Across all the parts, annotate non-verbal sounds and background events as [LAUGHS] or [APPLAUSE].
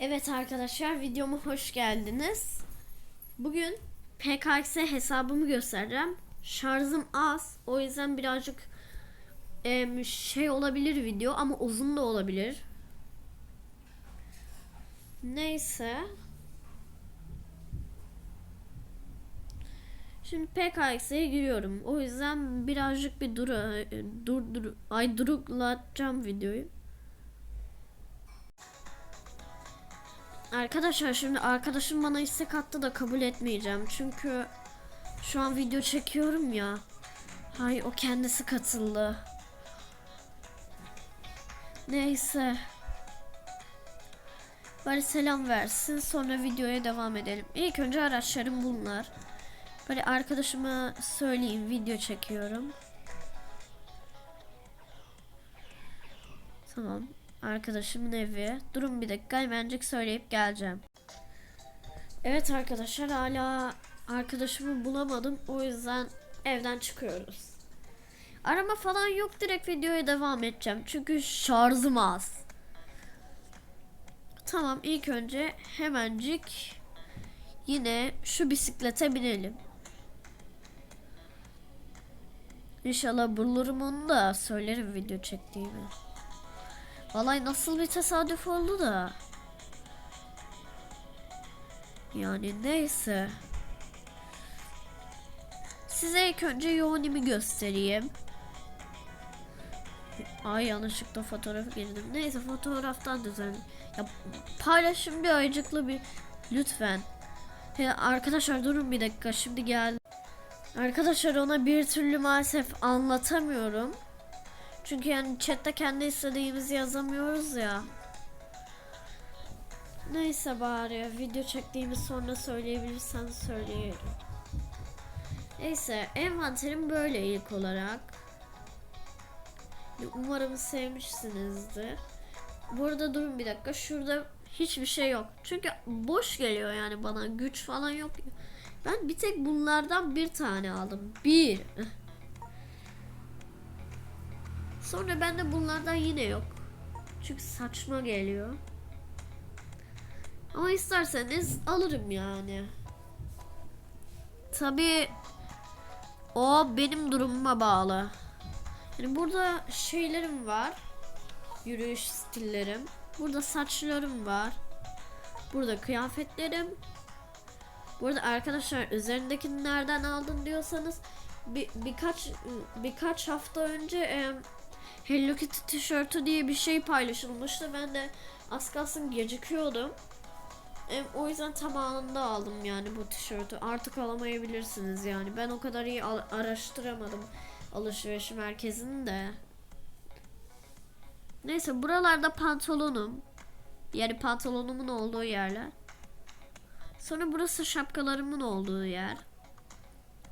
Evet arkadaşlar videoma hoş geldiniz. Bugün PKX hesabımı göstereceğim. Şarjım az. O yüzden birazcık em, şey olabilir video ama uzun da olabilir. Neyse. Şimdi PKX'e giriyorum. O yüzden birazcık bir dur dur dur ay duruklatacağım videoyu. Arkadaşlar şimdi arkadaşım bana istek attı da kabul etmeyeceğim. Çünkü şu an video çekiyorum ya. Hay o kendisi katıldı. Neyse. Bari selam versin sonra videoya devam edelim. İlk önce araçlarım bunlar. Böyle arkadaşıma söyleyeyim video çekiyorum. Tamam. Arkadaşımın evi. Durun bir dakika hemencik söyleyip geleceğim. Evet arkadaşlar hala arkadaşımı bulamadım. O yüzden evden çıkıyoruz. Arama falan yok direkt videoya devam edeceğim. Çünkü şarjım az. Tamam ilk önce hemencik yine şu bisiklete binelim. İnşallah bulurum onu da söylerim video çektiğimi. Vallahi nasıl bir tesadüf oldu da. Yani neyse. Size ilk önce yoğunimi göstereyim. Ay yanlışlıkla fotoğrafı girdim. Neyse fotoğraftan düzenli. Ya paylaşım bir ayıcıklı bir lütfen. Ya arkadaşlar durun bir dakika şimdi gel. Arkadaşlar ona bir türlü maalesef anlatamıyorum. Çünkü yani chatte kendi istediğimizi yazamıyoruz ya. Neyse bari video çektiğimi sonra söyleyebilirsen söyleyelim. Neyse envanterim böyle ilk olarak. Umarım sevmişsinizdir. Bu arada durun bir dakika. Şurada hiçbir şey yok. Çünkü boş geliyor yani bana. Güç falan yok. Ben bir tek bunlardan bir tane aldım. Bir. Sonra bende bunlardan yine yok. Çünkü saçma geliyor. Ama isterseniz alırım yani. Tabi o benim durumuma bağlı. Yani burada şeylerim var. Yürüyüş stillerim. Burada saçlarım var. Burada kıyafetlerim. Burada arkadaşlar üzerindekini nereden aldın diyorsanız bir, birkaç birkaç hafta önce e, Hello Kitty tişörtü diye bir şey paylaşılmıştı. Ben de az kalsın gecikiyordum. E, o yüzden tamamında aldım yani bu tişörtü. Artık alamayabilirsiniz yani. Ben o kadar iyi araştıramadım alışveriş merkezini de. Neyse buralarda pantolonum. Yani pantolonumun olduğu yerler. Sonra burası şapkalarımın olduğu yer.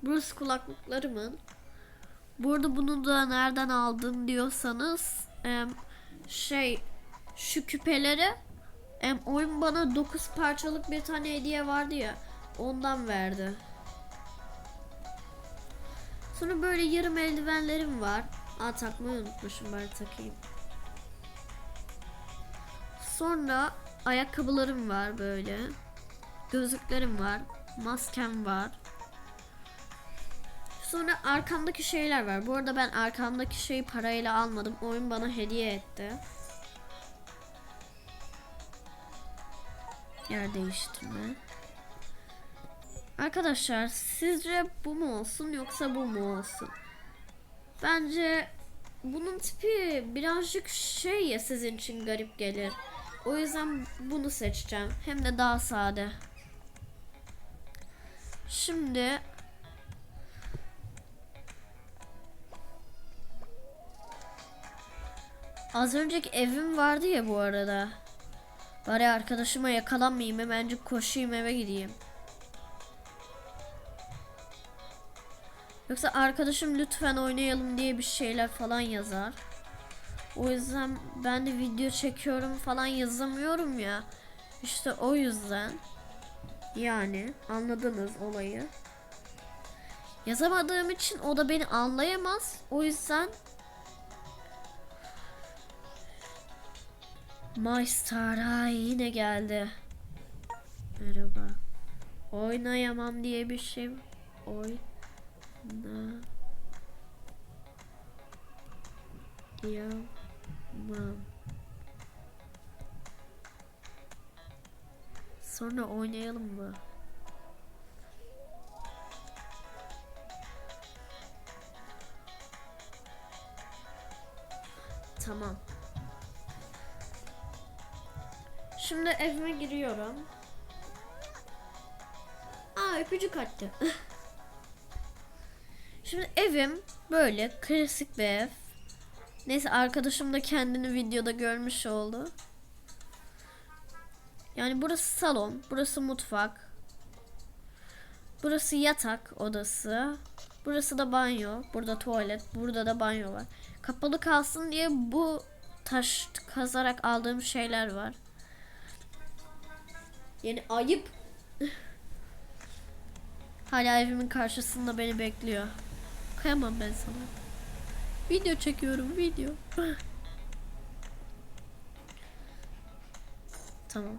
Burası kulaklıklarımın. Burada bunu da nereden aldın diyorsanız şey şu küpeleri oyun bana 9 parçalık bir tane hediye vardı ya ondan verdi. Sonra böyle yarım eldivenlerim var. Aa takmayı unutmuşum bari takayım. Sonra ayakkabılarım var böyle. Gözlüklerim var. Maskem var. Sonra arkamdaki şeyler var. Bu arada ben arkamdaki şeyi parayla almadım. Oyun bana hediye etti. Yer değiştirme. Arkadaşlar sizce bu mu olsun yoksa bu mu olsun? Bence bunun tipi birazcık şey ya sizin için garip gelir. O yüzden bunu seçeceğim. Hem de daha sade. Şimdi Az önceki evim vardı ya bu arada. Bari arkadaşıma yakalanmayayım hemencik koşayım eve gideyim. Yoksa arkadaşım lütfen oynayalım diye bir şeyler falan yazar. O yüzden ben de video çekiyorum falan yazamıyorum ya. İşte o yüzden. Yani anladınız olayı. Yazamadığım için o da beni anlayamaz. O yüzden My Star Ay yine geldi. Merhaba. Oynayamam diye bir şey oyna yamam. Sonra oynayalım mı? Şimdi evime giriyorum. Aa öpücük attı. [LAUGHS] Şimdi evim böyle klasik bir ev. Neyse arkadaşım da kendini videoda görmüş oldu. Yani burası salon, burası mutfak. Burası yatak odası. Burası da banyo. Burada tuvalet, burada da banyo var. Kapalı kalsın diye bu taş kazarak aldığım şeyler var. Yani ayıp. Hala evimin karşısında beni bekliyor. Kıyamam ben sana. Video çekiyorum video. tamam.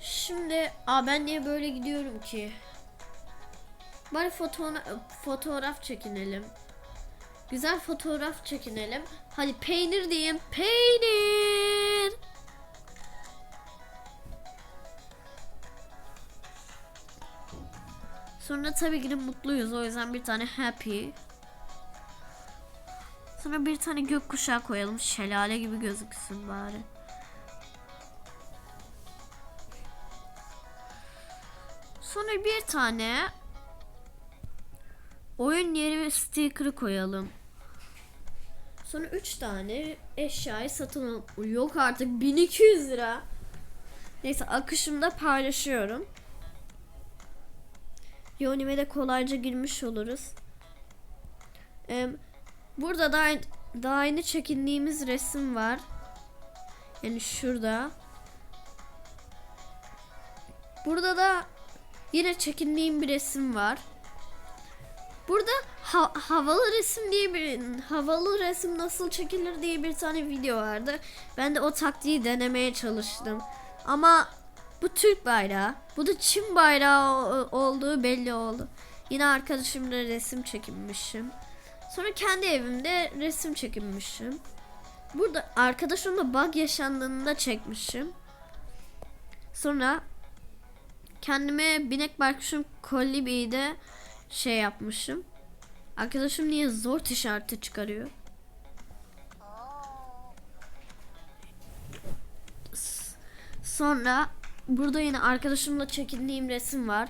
Şimdi aa ben niye böyle gidiyorum ki? Bari fotoğraf fotoğraf çekinelim. Güzel fotoğraf çekinelim. Hadi peynir diyeyim. Peynir. Sonra tabii ki de mutluyuz. O yüzden bir tane happy. Sonra bir tane gökkuşağı koyalım. Şelale gibi gözüksün bari. Sonra bir tane oyun yeri ve sticker'ı koyalım. Sonra 3 tane eşyayı satın al. Yok artık 1200 lira. Neyse akışımda paylaşıyorum. Yonime de kolayca girmiş oluruz. Ee, burada da daha yeni çekindiğimiz resim var. Yani şurada. Burada da yine çekindiğim bir resim var. Burada ha- havalı resim diye bir havalı resim nasıl çekilir diye bir tane video vardı. Ben de o taktiği denemeye çalıştım. Ama bu Türk bayrağı. Bu da Çin bayrağı olduğu belli oldu. Yine arkadaşımla resim çekinmişim. Sonra kendi evimde resim çekinmişim. Burada arkadaşımla bug yaşandığında çekmişim. Sonra kendime binek baykuşum kolibide şey yapmışım. Arkadaşım niye zor tişörtü çıkarıyor? Sonra burada yine arkadaşımla çekindiğim resim var.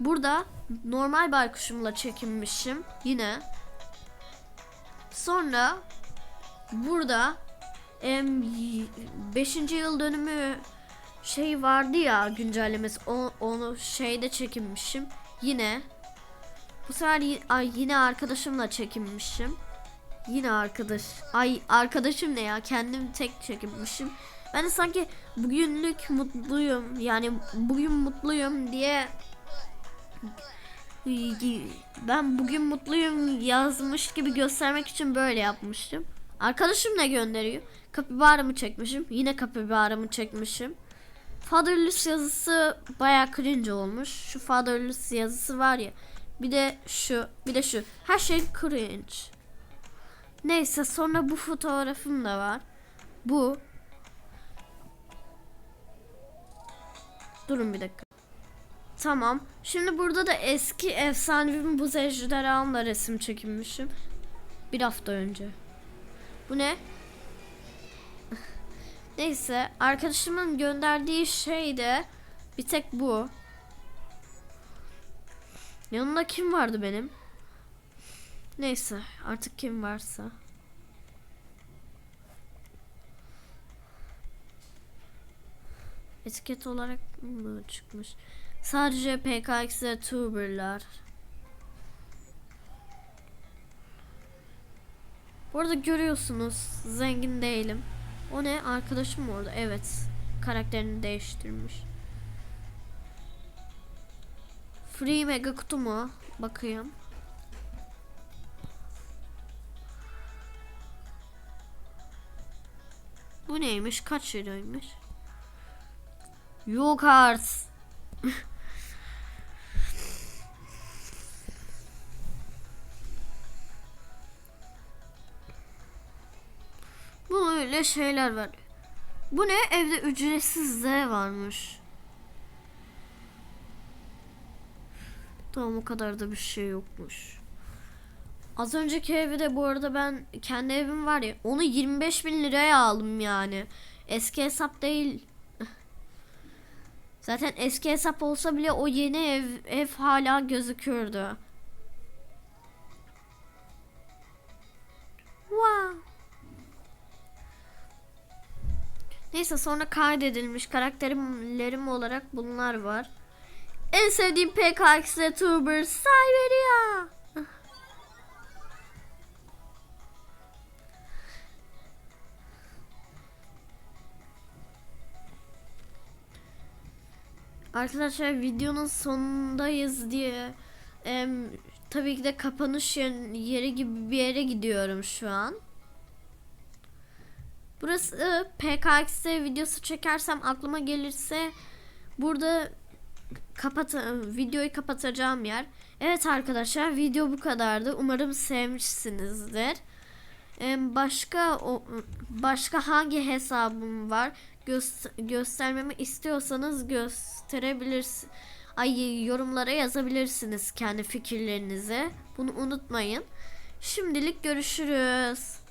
Burada normal baykuşumla çekinmişim yine. Sonra burada 5. yıl dönümü şey vardı ya güncellemesi onu şeyde çekinmişim yine bu sefer ay, yine arkadaşımla çekinmişim yine arkadaş ay arkadaşım ne ya kendim tek çekinmişim ben de sanki bugünlük mutluyum yani bugün mutluyum diye ben bugün mutluyum yazmış gibi göstermek için böyle yapmıştım. Arkadaşım ne gönderiyor? Kapibaramı çekmişim. Yine kapibaramı çekmişim. Fatherless yazısı bayağı cringe olmuş. Şu fatherless yazısı var ya. Bir de şu, bir de şu. Her şey cringe. Neyse sonra bu fotoğrafım da var. Bu. Durun bir dakika. Tamam. Şimdi burada da eski efsanevi buz ejderhamla resim çekinmişim. Bir hafta önce. Bu ne? [LAUGHS] Neyse arkadaşımın gönderdiği şey de bir tek bu. Yanımda kim vardı benim? Neyse artık kim varsa. Etiket olarak mı çıkmış? Sadece PKX'de tuberlar. Bu arada görüyorsunuz zengin değilim. O ne? Arkadaşım mı orada? Evet. Karakterini değiştirmiş. Free mega kutu mu? Bakayım. Bu neymiş? Kaç liraymış? Yok art. Bu öyle şeyler var. Bu ne? Evde ücretsiz Z varmış. Tamam o kadar da bir şey yokmuş. Az önceki evi de bu arada ben kendi evim var ya onu 25 bin liraya aldım yani. Eski hesap değil. Zaten eski hesap olsa bile o yeni ev ev hala gözükürdü. Wow. Neyse sonra kaydedilmiş karakterim olarak bunlar var. En sevdiğim PKX Tuber Siberia. Arkadaşlar videonun sonundayız diye em, tabii ki de kapanış yer- yeri gibi bir yere gidiyorum şu an. Burası PKX videosu çekersem aklıma gelirse burada kapat videoyu kapatacağım yer. Evet arkadaşlar video bu kadardı. Umarım sevmişsinizdir. Başka başka hangi hesabım var Göster- göstermemi istiyorsanız gösterebilirsiniz. Ay yorumlara yazabilirsiniz kendi fikirlerinizi. Bunu unutmayın. Şimdilik görüşürüz.